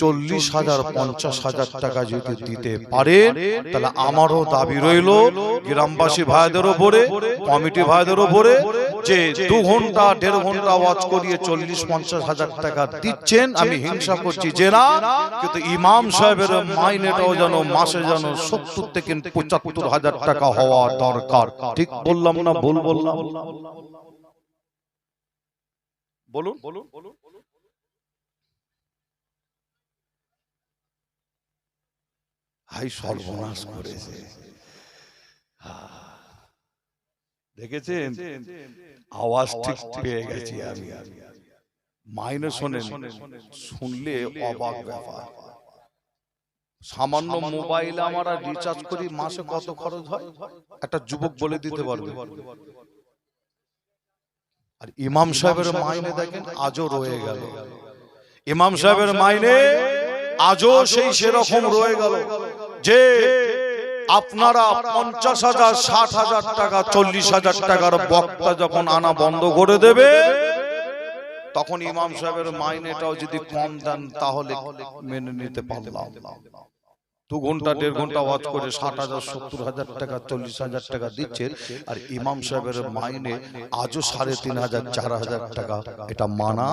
চল্লিশ হাজার পঞ্চাশ হাজার টাকা যদি দিতে পারেন তাহলে আমারও দাবি রইল গ্রামবাসী ভাইদের ওপরে কমিটি ভাইদের ওপরে যে দু ঘণ্টা দেড় ঘণ্টা ওয়াচ করিয়ে চল্লিশ পঞ্চাশ হাজার টাকা দিচ্ছেন আমি হিংসা করছি যে না কিন্তু ইমাম সাহেবের মাইনেটাও যেন মাসে যেন সত্তর থেকে পঁচাত্তর হাজার টাকা হওয়া দরকার। ঠিক বললাম না ভুল বললাম? বলুন বলুন। হাই সর্বনাশ করেছে দেখেছেন? আওয়াজ ঠিক পেয়ে গেছি আমি। মাইনে শোনেন শুনলে অবাক ব্যাপার। সামান্য মোবাইলে আমরা রিচার্জ করি মাসে কত খরচ হয়? একটা যুবক বলে দিতে পারবে। আর ইমাম সাহেবের মাইনে দেখেন আজও রয়ে গেল। ইমাম সাহেবের মাইনে আজও সেই সেরকম রয়ে গেল। যে আপনারা পঞ্চাশ হাজার, ষাট হাজার টাকা, চল্লিশ হাজার টাকার বক্তা যখন আনা বন্ধ করে দেবে, তখন ইমাম সাহেবের মাইনেটাও যদি কম দেন, তাহলে মেনে নিতে পারলাম। দু ঘণ্টা, দেড় ঘণ্টা ওয়াচ করে ষাট হাজার, সত্তর হাজার টাকা, চল্লিশ হাজার টাকা দিচ্ছেন আর ইমাম সাহেবের মাইনে আজও সাড়ে তিন হাজার, চার হাজার টাকা, এটা মানা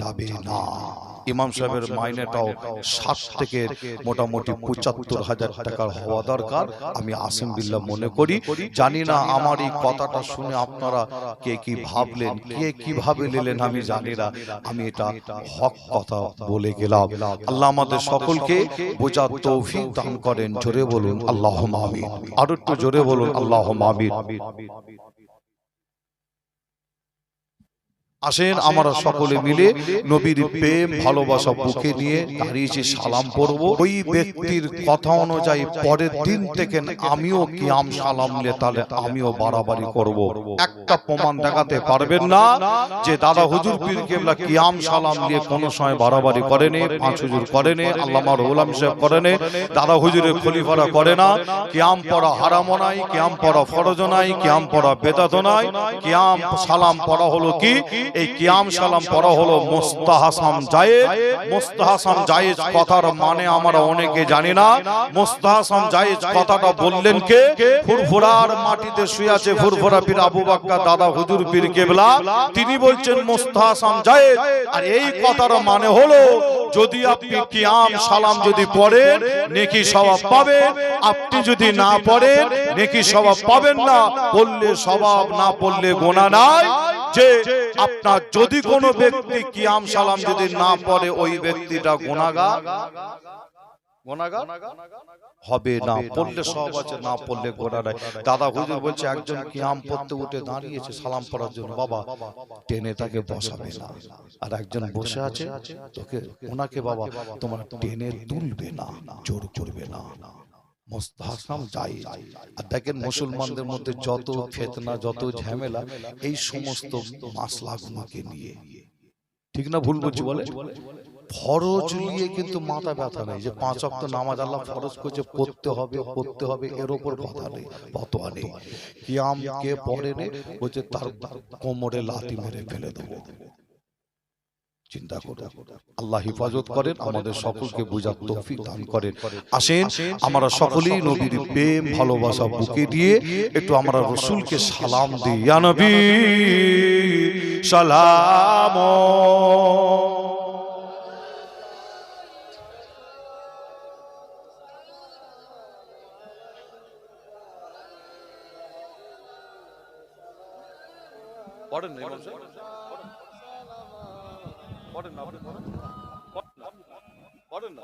যাবে না। ইমাম সাহেবের মাইনেটাও ষাট থেকে মোটামুটি পঁচাত্তর হাজার টাকার হওয়া দরকার। আমি আসিম বিল্লাহ মনে করি। জানি না আমার এই কথাটা শুনে আপনারা কে কি ভাবলেন কে কীভাবে নিলেন আমি জানি না। আমি এটা হক কথা বলে গেলাম। আল্লাহ আমাদের সকলকে বোঝার তৌফিক দান করেন। জোরে বলুন আল্লাহ আমিন। আর একটু জোরে বলুন আল্লাহ আমিন। আসেন আমরা সকলে মিলে নবীর প্রেম ভালোবাসা বুকে নিয়ে দাঁড়িয়েছি সালাম পড়ব ওই ব্যক্তির কথা অনুযায়ী পরের দিন থেকে আমিও কিয়াম সালাম নিয়ে তাহলে আমিও বাড়াবাড়ি করব। একটা প্রমাণ দেখাতে পারবেন না যে দাদা হুজুর পীর কেবলা কিয়াম সালাম নিয়ে কোনো সময় বাড়াবাড়ি করেনি পাঁচ হুজুর করেনি আল্লামা রুলাম সাহেব করেনি দাদা হুজুরের খলিফারা করে না কিয়াম পড়া হারামও নাই কিয়াম পড়া ফরজ নাই কিয়াম পড়া বেদাত নাই কিয়াম সালাম পড়া হলো কি এই কিয়াম সালাম পড়া হলো মোস্তাহাসাম জায়েজ মোস্তাহাসাম জায়েজ কথার মানে আমরা অনেকে জানি না। মোস্তাহাসাম জায়েজ কথাটা বললেন কে? ফুরফুরার মাটিতে শুয়ে আছে ফুরফুরা পীর আবু বাক্কা, দাদা হুজুর পীর কেবলা। তিনি বলছেন, মোস্তাহাসাম জায়েজ আর এই কথার মানে হলো, যদি আপনি কিয়াম সালাম যদি পড়েন, নেকি স্বভাব পাবেন। আপনি যদি না পড়েন, নেকি স্বভাব পাবেন না। পড়লে স্বভাব, না পড়লে গোনা নাই। যে আপনার যদি কোনো ব্যক্তি কিয়াম সালাম যদি না পড়ে ওই ব্যক্তিটা গোনাগা হবে না পড়লে সব আছে না পড়লে গোনা নাই। দাদা হুজুর বলছে একজন কিয়াম পড়তে উঠে দাঁড়িয়েছে সালাম পড়ার জন্য বাবা টেনে তাকে বসাবে না। আর একজন বসে আছে তোকে ওনাকে বাবা তোমার টেনে তুলবে না। জোর করবে না। মোস্তাহাসাম যাই আর দেখেন মুসলমানদের মধ্যে যত ফেতনা যত ঝামেলা এই সমস্ত মাসলাগুলোকে নিয়ে। ঠিক না ভুল বলছি বলে? ফরজ নিয়ে কিন্তু মাথা ব্যথা নেই। যে পাঁচ অক্ট নামাজ আল্লাহ ফরজ করছে পড়তে হবে পড়তে হবে এর ওপর কথা নেই। ফতোয়া নেই। কিয়াম কে পড়ে নে বলছে তার কোমরে লাথি মেরে ফেলে দেবো। চিন্তা করো আল্লাহ হেফাজত করেন আমাদের সকলকে বুঝার তৌফিক দান করেন। আসেন আমরা সকলেই নবীর প্রেম ভালোবাসা বুকে দিয়ে একটু আমরা রসুলকে সালাম দিই। ইয়া নবী সালাম। পড়েন না ইমাম সাহেব? পড়েন না। পড়েন না।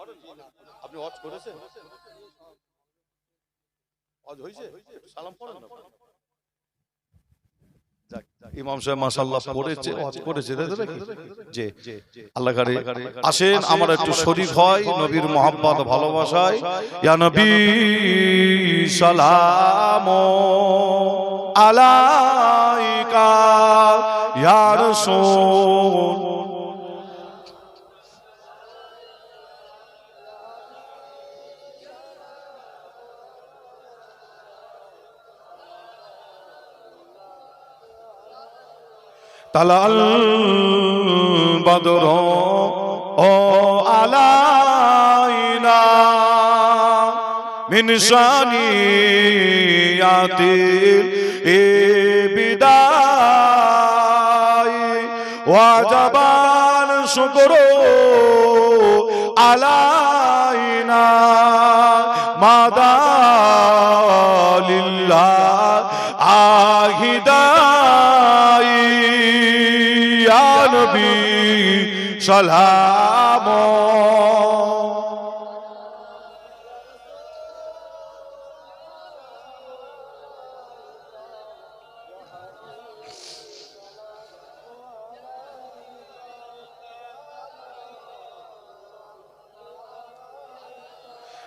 আপনি হজ করেছেন? হজ হয়েছে সালাম পড়েন না। ইমাম সাহেব মাশাআল্লাহ পড়েছে হজ করেছে। যে আল্লাহ কারে আসেন আমার একটু শরীক হয় নবীর মোহাম্মত ভালোবাসায়। ইয়া নবী সালাম আলাইকা ইয়া রাসূল। তালাল বদর ও আলাইনা من شانيات البداي وجب الشكر علينا ما دام لله عاهداً নবী সালাম।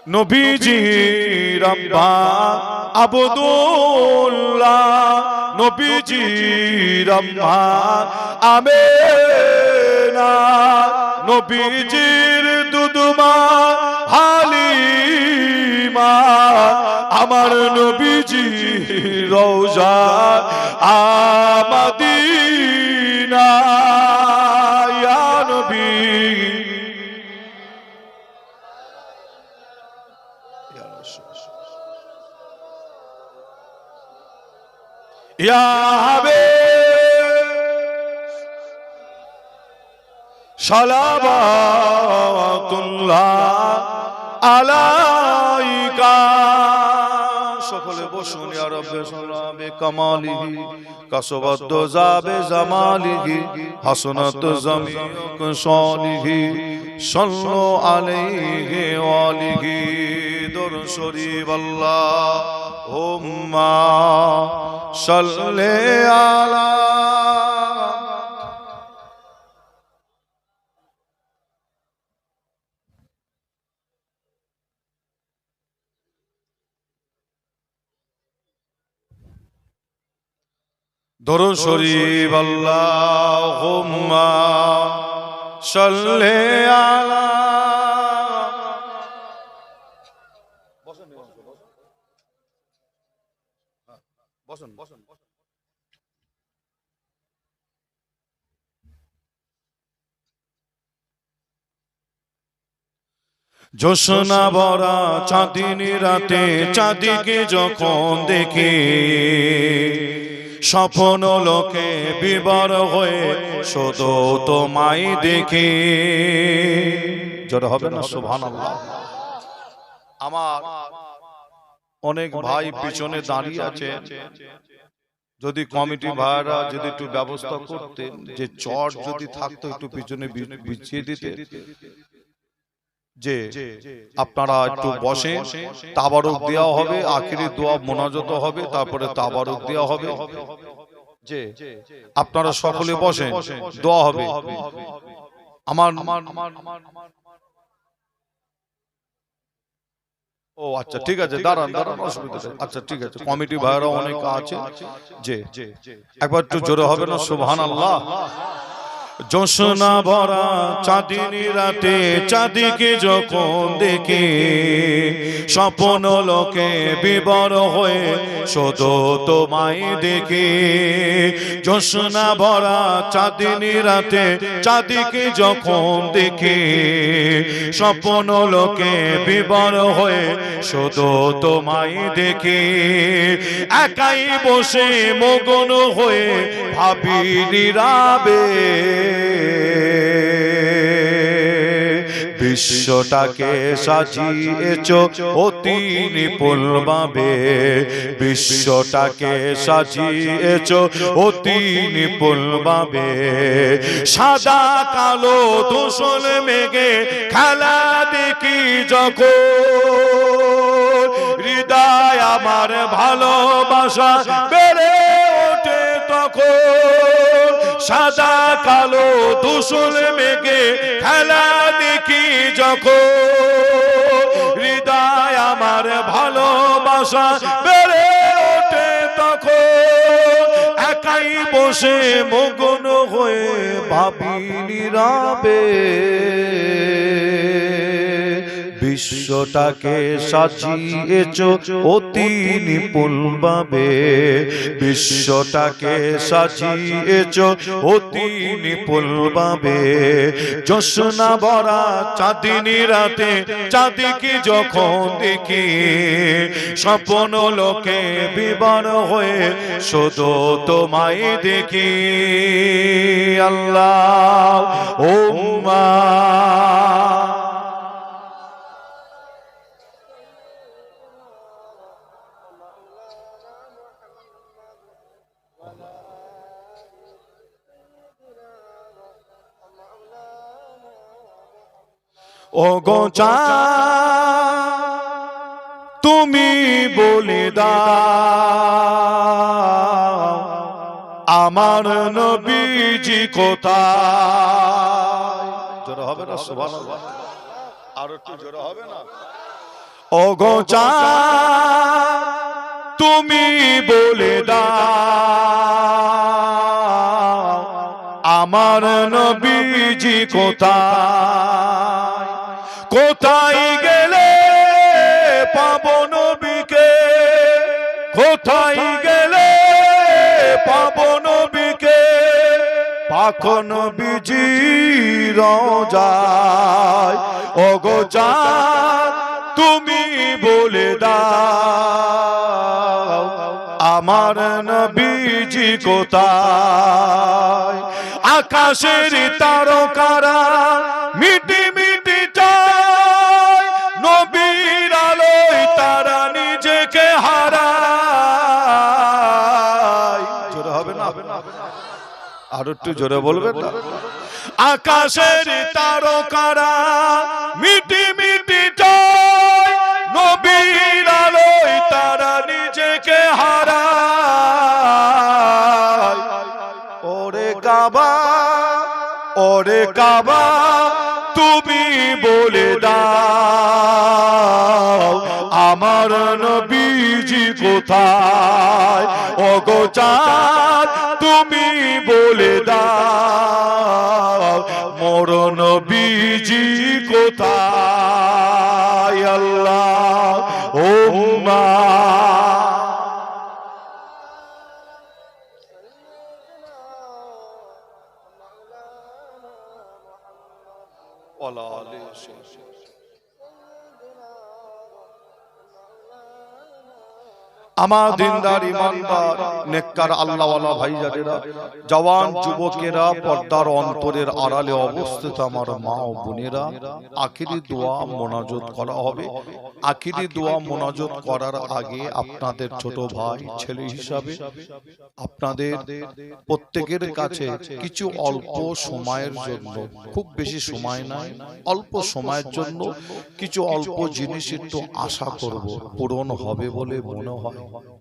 নবীজি রব্বা আবদুল্লাহ নবীজি রব্বা আমের আমেনা নবীজির দুদুমা হালিমা আমার নবীজি রওজা আমাদিনা নবী। ইয়া আলাইকা। সকলে বসুন ইয়া রব্বে সালামে কামালিহি, কাসবাত যাবে জামালিহি, হাসনাত জামিউক সালিহি, সাল্লু আলাইহি ওয়ালিহি দর শরীফ আল্লাহ হুম্মা সাল্লি আলা দরুদ শরীফ আল্লাহুম্মা সাল্লি আলা বসুন বসুন জোসনা বরা চাঁদিনী রাতে চাঁদিকে যখন দেখে স্বপ্ন লোকে বিবর হয়ে শুধু তোমায় দেখে। জোর হবে না সুভান আমার অনেক ভাই পিছনে দাঁড়িয়ে আছে। যদি কমিটি ভাইরা যদি একটু ব্যবস্থা করতেন, যে চট যদি থাকতো একটু পিছনে বিছিয়ে দিতে যে আপনারা একটু বসে তাবারক দেওয়া হবে আখিরি দোয়া মোনাজত হবে তারপরে তাবারক দেওয়া হবে। যে আপনারা সকলে বসেন দোয়া হবে। আমার ও আচ্ছা ঠিক আছে দাঁড়ান দাঁড়ান অসুবিধা নেই। আচ্ছা ঠিক আছে কমিটি ভাইরা অনেক আছে। যে একবার একটু জোরে হবে না সুবহান আল্লাহ জোসনা ভরা চাঁদিনী রাতে চাঁদিকে যখন দেখে স্বপ্ন লোকে বিবর হয়ে শোধ তোমায় দেখে। জোসনা ভরা চাঁদিনী রাতে চাঁদিকে যখন দেখে স্বপ্ন লোকে বিবর হয়ে শোধ তোমায় দেখে। একাই বসে মগন হয়ে ভাবি নীরাবে। বিশ্বটাকে সাজিয়েছ অতি নিপুল ভাবে। বিশ্বটাকে সাজিয়েছ অতি নিপুল ভাবে। সাদা, কালো দূষণ মেঘে খেলা দেখি যখন। হৃদয় আমার ভালোবাসা বেড়ে ওঠে তখন। সাদা, কালো দূষণ মেঘে খেলা দেখি যখন। হৃদয় আমার ভালোবাসা বেড়ে ওঠে তখন। একাই বসে মগন হয়ে ভাবি নীরবে। বিশ্বটাকে সাজিয়েছ অতি নিপুণভাবে। বিশ্বটাকে সাজিয়েছ অতি নিপুণভাবে। জোসনা ভরা চাঁদিনী রাতে, চাঁদিকে যখন দেখি, স্বপ্ন লোকে বিবার হয়ে শুধু তোমায় দেখি। আল্লাহ, ও ও গো তুমি বলে দাও আমার নবীজি কোথায়? জোরে হবে না সুবহানাল্লাহ। আর একটু জোরে হবে না? ও গো চাঁদ, তুমি বলে দাও আমার নবীজি কোথায়? কোথায় গেলে পাবো নবীকে? কোথায় গেলে পাবো নবীকে? পাখন বিজি রোজায়, ওগো তুমি বলে দাও, আমার নবীজি কোথায়? আকাশের তারকারা একটু জোরে বলবেন না আকাশের তারকারা মিটি মিটি নবীর আলোয় তারা নিজেকে হারায়। ওরে কাবা ওরে কাবা তুমি বলে দাও। আমার নবীজি কোথায়? ওগো তুমি বলে দাও মোর নবীজি কোথায়? আল্লাহ ও মা আমার দিনদার ইমানদার নেককার আল্লাহওয়ালা ভাইজানেরা জওয়ান যুবকেরা পর্দার অন্তরের আড়ালে অবস্থিত আমার মা ও বোনেরা আখিরি দোয়া মোনাজত করা হবে। আখিরি দোয়া মোনাজত করার আগে আপনাদের ছোট ভাই ছেলে হিসাবে আপনাদের প্রত্যেকের কাছে কিছু অল্প সময়ের জন্য খুব বেশি সময় নাই অল্প সময়ের জন্য কিছু অল্প জিনিস একটু আশা করব পূরণ হবে বলে মনে হয়। Au.